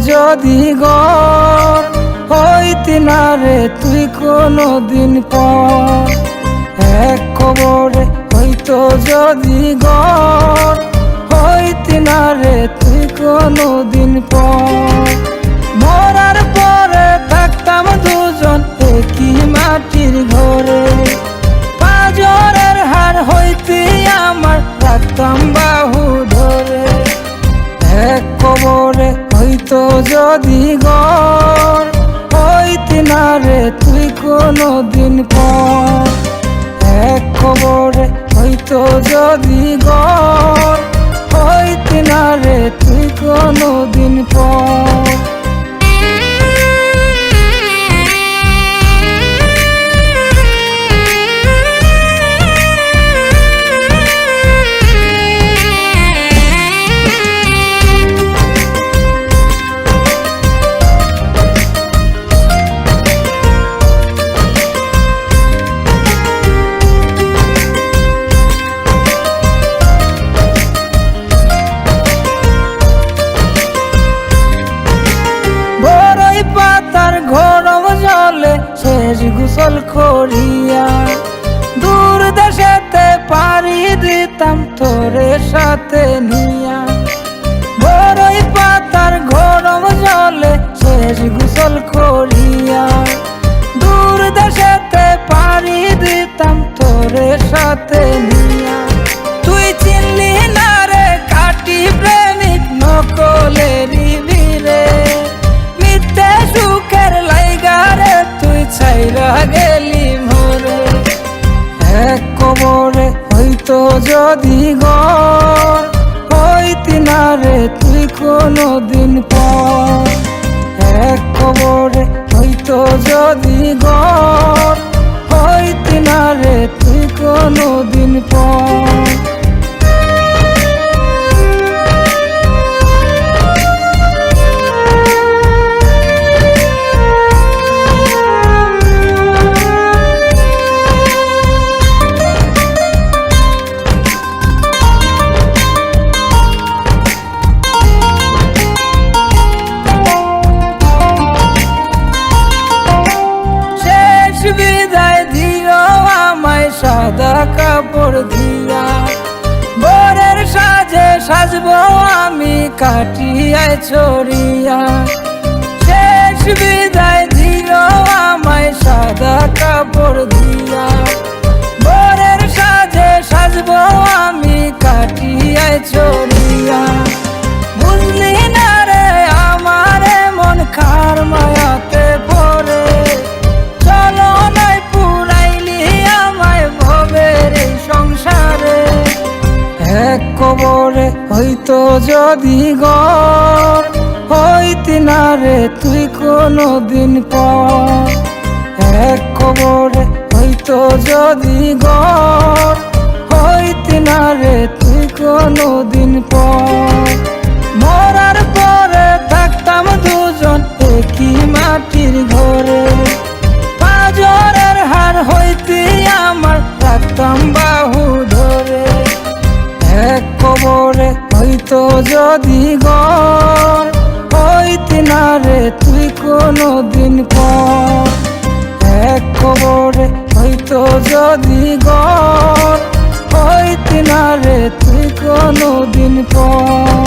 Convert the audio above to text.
যদি গর, হইতি না রে তুই কোনো দিন পর। এক কবরে হইতো যদি গর, হইতি না রে তুই কোনো দিন পর এক খবরে হয়তো যদি গর সাথে নিয়া বড়ই পাতার গরম জলে শেষ গুসল করিয়া দূর দেশেতে পাড়ি দিতাম তোরে সাথে নিয়া। তুই চিনলি না রে কাটি প্রেমিক নকলেরি ভিড়ে মিথ্যে সুখের লাইগারে তুই ছাইরা গেলি মোরে এক কবরে হইতো যদি কোনো দিন সাদা কাপড় দিয়া বরের সাজে সাজবো আমি কাটিয়ায় ছড়িয়া। এক কবরে হইতো যদি গর হইতি না রে তুই কোনো দিন পর। এক কবরে হইতো যদি গর দিন পর এক খবরে হয়তো যদি গর হইতে না রে তুই দিন পর।